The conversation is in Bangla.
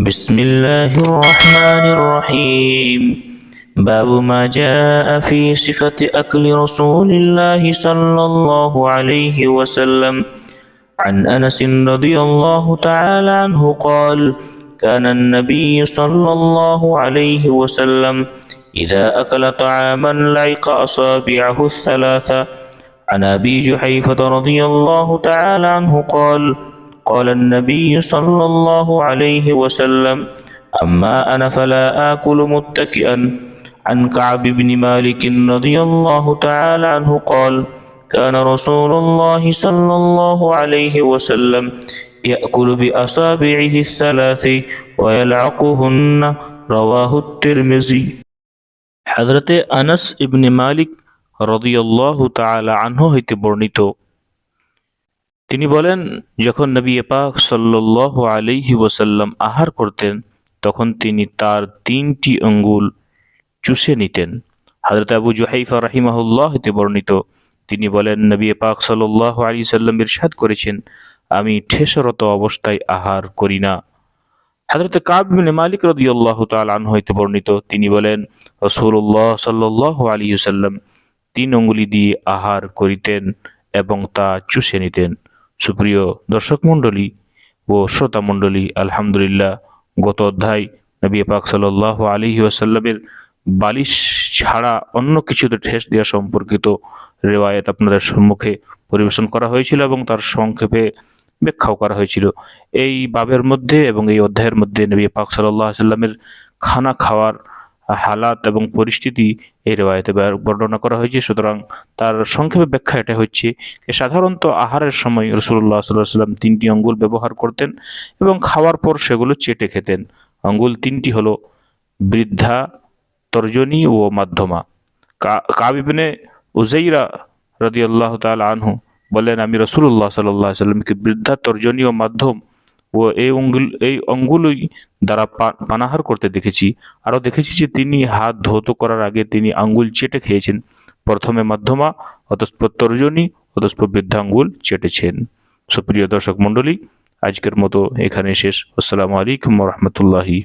بسم الله الرحمن الرحيم باب ما جاء في صفة أكل رسول الله صلى الله عليه وسلم عن أنس رضي الله تعالى عنه قال كان النبي صلى الله عليه وسلم إذا أكل طعاما لعق أصابعه الثلاثة عن أبي جحيفة رضي الله تعالى عنه قال قال النبي صلى الله عليه وسلم أما أنا فلا آكل متكئا عن كعب بن مالك رضي الله تعالى عنه قال كان رسول الله صلى الله عليه وسلم يأكل بأصابعه الثلاث ويلعقهن رواه الترمذي حضرت আনাস ইবনে মালিক রদিয়াল্লাহু তাআলা আনহু হইতে বর্ণিত তিনি বলেন, যখন নবী পাক সাল্লাল্লাহু আলাইহি ওসাল্লাম আহার করতেন, তখন তিনি তার তিনটি আঙ্গুল চুষে নিতেন। হযরত আবু জুহাইফা রাহিমাহুল্লাহ হইতে বর্ণিত, তিনি বলেন, নবী পাক সাল্লাল্লাহু আলাইহি সাল্লাম ইরশাদ করেছেন, আমি ঠেসরত অবস্থায় আহার করি না। হযরত কাব বিন মালিক রাদিয়াল্লাহু তাআলা আনহু হইতে বর্ণিত, তিনি বলেন, রাসূলুল্লাহ সাল্লাল্লাহু আলাইহি সাল্লাম তিন অঙ্গুলি দিয়ে আহার করিতেন এবং তা চুষে নিতেন। সুপ্রিয় দর্শক মণ্ডলী ও শ্রোতা মণ্ডলী, আলহামদুলিল্লাহ, গত অধ্যায় নবী পাক সাল্লাল্লাহু আলী ওয়াসাল্লামের বালিশ ছাড়া অন্য কিছুতে ঠেস দেওয়া সম্পর্কিত রেওয়ায়ত আপনাদের সম্মুখে পরিবেশন করা হয়েছিল এবং তার সংক্ষেপে ব্যাখ্যাও করা হয়েছিল। এই বাবের মধ্যে এবং এই অধ্যায়ের মধ্যে নবী পাক সাল্লাহ সাল্লামের খানা খাওয়ার হালাত এবং পরিস্থিতি এই রেওয়ায়তে বর্ণনা করা হয়েছে। সুতরাং তার সংক্ষেপে ব্যাখ্যা এটা হচ্ছে যে সাধারণত আহারের সময় রসুল্লাহ সাল্লাহ সাল্লাম তিনটি অঙ্গুল ব্যবহার করতেন এবং খাওয়ার পর সেগুলো চেটে খেতেন। আঙ্গুল তিনটি হলো বৃদ্ধা, তর্জনী ও মাধ্যমা। কাবিবনে উজাইরা রদিয়াল্লাহ তাল আনহু বলেন, আমি রসুল্লাহ সাল্লাহ সাল্লামকে বৃদ্ধা, তর্জনী ও মাধ্যম ও এই অঙ্গুল, এই অঙ্গুলই দ্বারা পানাহার করতে দেখেছি। আরও দেখেছি যে তিনি হাত ধৌত করার আগে তিনি আঙ্গুল চেটে খেয়েছেন। প্রথমে মাধ্যমা অতস্পর তর্জনী অতস্পর বৃদ্ধাঙ্গুল চেটেছেন। সুপ্রিয় দর্শক মণ্ডলী, আজকের মতো এখানে শেষ। আসসালামু আলাইকুম রহমতুল্লাহি।